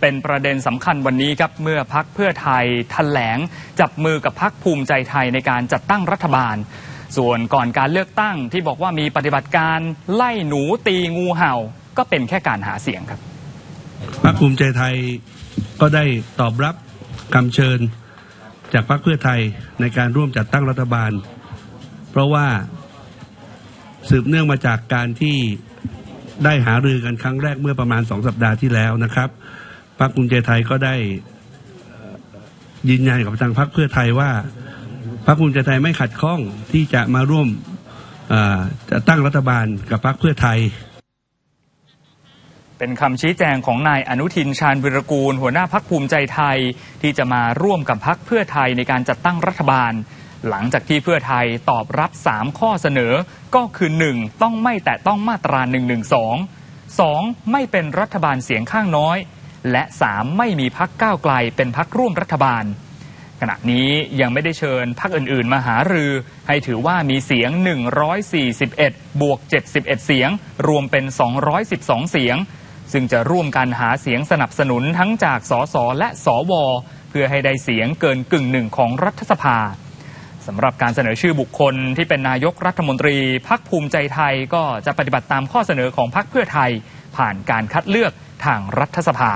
เป็นประเด็นสำคัญวันนี้ครับเมื่อพักเพื่อไทยแถลง จับมือกับพักภูมิใจไทยในการจัดตั้งรัฐบาล ส่วนก่อนการเลือกตั้งที่บอกว่ามีปฏิบัติการไล่หนูตีงูเห่า ก็เป็นแค่การหาเสียงครับพรรคภูมิใจไทยก็ได้ตอบรับคำเชิญ จากพรรคเพื่อไทยในการร่วมจัดตั้งรัฐบาล เพราะว่าสืบเนื่องมาจากการที่ได้หารือกันครั้งแรกเมื่อประมาณสองสัปดาห์ที่แล้วนะครับ พรรคภูมิใจไทยก็ได้ยืนยันกับทางพรรคเพื่อไทยว่าพรรคภูมิใจไทยไม่ขัดข้องที่จะมาร่วมจัดตั้งรัฐบาลกับพรรคเพื่อไทย เป็นคำชี้แจงของนายอนุทินชาญวิรกูล หัวหน้าพักภูมิใจไทยที่จะมาร่วมกับพักเพื่อไทยในการจัดตั้งรัฐบาล หลังจากที่เพื่อไทยตอบรับ 3 ข้อเสนอ ก็คือ 1. ต้องไม่แตะต้องมาตรา 112 2. ไม่เป็นรัฐบาลเสียงข้างน้อย และ 3. ไม่มีพักก้าวไกลเป็นพักร่วมรัฐบาล ขณะนี้ยังไม่ได้เชิญพักอื่น ๆ มาหารือให้ถือว่ามีเสียง 141 บวก 71 เสียง รวมเป็น 212 เสียง ซึ่งจะร่วมกันหาเสียงสนับสนุนทั้งจากสสและสว เพื่อให้ได้เสียงเกินกึ่งหนึ่งของรัฐสภาสำหรับการเสนอชื่อบุคคลที่เป็นนายกรัฐมนตรีพักภูมิใจไทยก็จะปฏิบัติตามข้อเสนอของพักเพื่อไทย ผ่านการคัดเลือกางรัฐสภา